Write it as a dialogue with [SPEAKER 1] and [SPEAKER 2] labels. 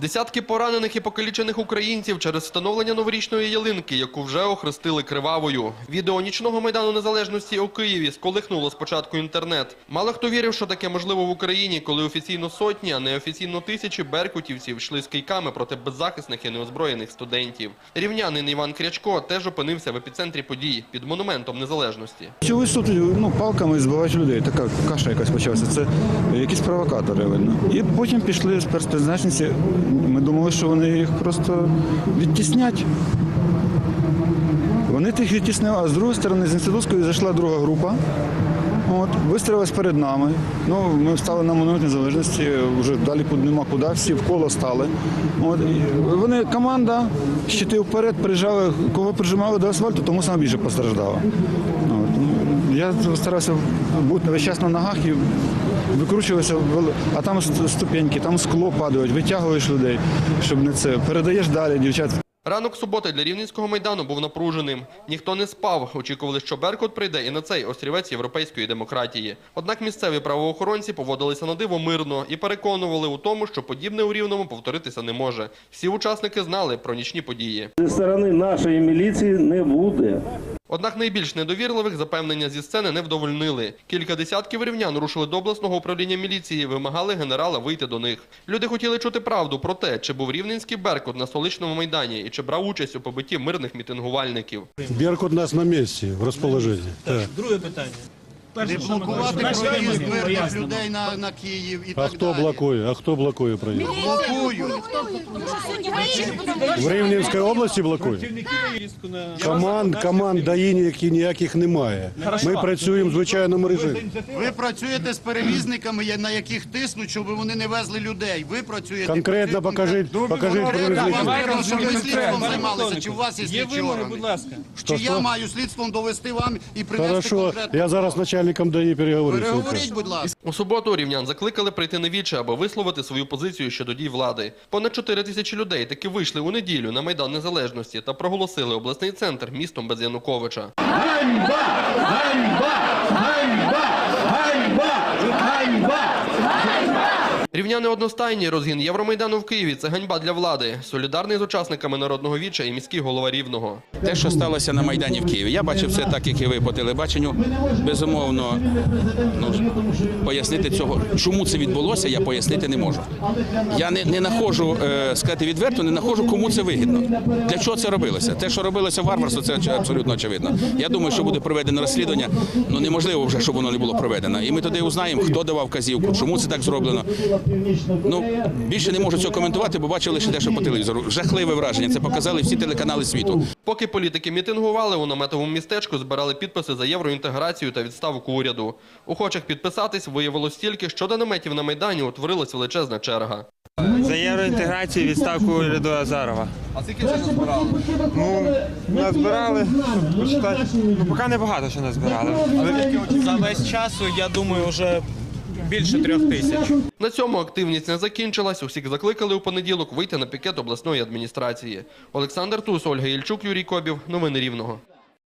[SPEAKER 1] Десятки поранених і покалічених українців через встановлення новорічної ялинки, яку вже охрестили кривавою. Відео нічного майдану незалежності у Києві сколихнуло спочатку інтернет. Мало хто вірив, що таке можливо в Україні, коли офіційно сотні, а не офіційно тисячі беркутівців йшли з кийками проти беззахисних і неозброєних студентів. Рівнянин Іван Крячко теж опинився в епіцентрі подій під монументом незалежності.
[SPEAKER 2] Чогось тут ну, палками збивають людей. Така каша якась почалася. Це якісь провокатори, видно. І потім пішли з спецпризначенці. Ми думали, що вони їх просто відтіснять. Вони тих відтіснили, а з другої сторони, з інститутської зайшла друга група. От, вистрілилась перед нами. Ну, ми стали на монумент незалежності, вже далі нема куди, всі в коло стали. От, вони команда, щити вперед, прижали, кого прижимали до асфальту, тому саме більше постраждало. Я старався бути весь час на ногах і викручувався, а там ступеньки, там скло падають, витягуєш людей, щоб не це. Передаєш далі, дівчат.
[SPEAKER 1] Ранок суботи для Рівненського майдану був напруженим. Ніхто не спав. Очікували, що Беркут прийде і на цей острівець європейської демократії. Однак місцеві правоохоронці поводилися на диво мирно і переконували у тому, що подібне у Рівному повторитися не може. Всі учасники знали про нічні події.
[SPEAKER 3] Зі сторони нашої міліції не буде.
[SPEAKER 1] Однак найбільш недовірливих запевнення зі сцени не вдовольнили. Кілька десятків рівнян рушили до обласного управління міліції, вимагали генерала вийти до них. Люди хотіли чути правду про те, чи був рівненський Беркут на столичному майдані і чи брав участь у побитті мирних мітингувальників.
[SPEAKER 4] Беркут у нас на місці в розположенні. Так.
[SPEAKER 5] Друге питання. Перше,
[SPEAKER 6] Не
[SPEAKER 5] що ми
[SPEAKER 6] блокувати
[SPEAKER 5] кажемо,
[SPEAKER 6] проїзд
[SPEAKER 5] ми
[SPEAKER 6] мирних
[SPEAKER 5] пояснимо.
[SPEAKER 6] людей на, на Київ і
[SPEAKER 4] А
[SPEAKER 6] так
[SPEAKER 4] хто
[SPEAKER 6] далі.
[SPEAKER 4] блокує? А хто блокує проїзд?
[SPEAKER 6] Блокують.
[SPEAKER 4] В Рівненській області блокує? Команд, команд ДАІ ніякі- ніяких немає. Ми працюємо в звичайному режимі.
[SPEAKER 6] Ви працюєте з перевізниками, я- на яких тиснуть, щоб вони не везли людей. Ви працюєте
[SPEAKER 4] Конкретно покажіть, покажіть
[SPEAKER 6] Конкретно
[SPEAKER 4] перевізників.
[SPEAKER 6] вам кажуть, що ви слідством займалися, чи у вас є
[SPEAKER 5] Є
[SPEAKER 6] слідчі
[SPEAKER 5] вимоги,
[SPEAKER 6] органи?
[SPEAKER 5] будь ласка.
[SPEAKER 6] Чи я маю слідством довести вам і принести
[SPEAKER 4] Хорошо,
[SPEAKER 6] конкретно?
[SPEAKER 4] я зараз з начальником ДАІ переговорю.
[SPEAKER 6] Переговоріть, будь ласка.
[SPEAKER 1] У суботу рівнян закликали прийти на віче, аби висловити свою позицію щодо дій влади. Понад 4 тисячі людей таки вийшли у неділю на Майдан Незалежності та проголосили обласний центр містом без Януковича. Рівняни одностайні. Розгін Євромайдану в Києві – це ганьба для влади. Солідарний з учасниками народного віча і міський голова Рівного.
[SPEAKER 7] Те, що сталося на Майдані в Києві, я бачив це так, як і ви по телебаченню. Безумовно, ну, пояснити цього, чому це відбулося, я пояснити не можу. Я не, не нахожу, е, сказати відверто, не нахожу, кому це вигідно. Для чого це робилося? Те, що робилося в варварство, це абсолютно очевидно. Я думаю, що буде проведено розслідування. Ну неможливо вже, щоб воно не було проведено. І ми тоді узнаємо, хто давав казівку, чому це так зроблено. Ну більше не можу цього коментувати, бо бачив лише дещо по телевізору. Жахливе враження. Це показали всі телеканали світу.
[SPEAKER 1] Поки політики мітингували, у наметовому містечку збирали підписи за євроінтеграцію та відставку уряду. Охочих підписатись виявилось стільки, що до наметів на Майдані утворилась величезна черга.
[SPEAKER 8] За євроінтеграцію відставку уряду Азарова.
[SPEAKER 1] А скільки вже збирали?
[SPEAKER 8] Ну, назбирали, почитати. Ну, поки не багато що назбирали.
[SPEAKER 5] За весь час, я думаю, вже більше трьох тисяч.
[SPEAKER 1] На цьому активність не закінчилась. Усіх закликали у понеділок вийти на пікет обласної адміністрації. Олександр Тус, Ольга Ільчук, Юрій Кобів. Новини Рівного.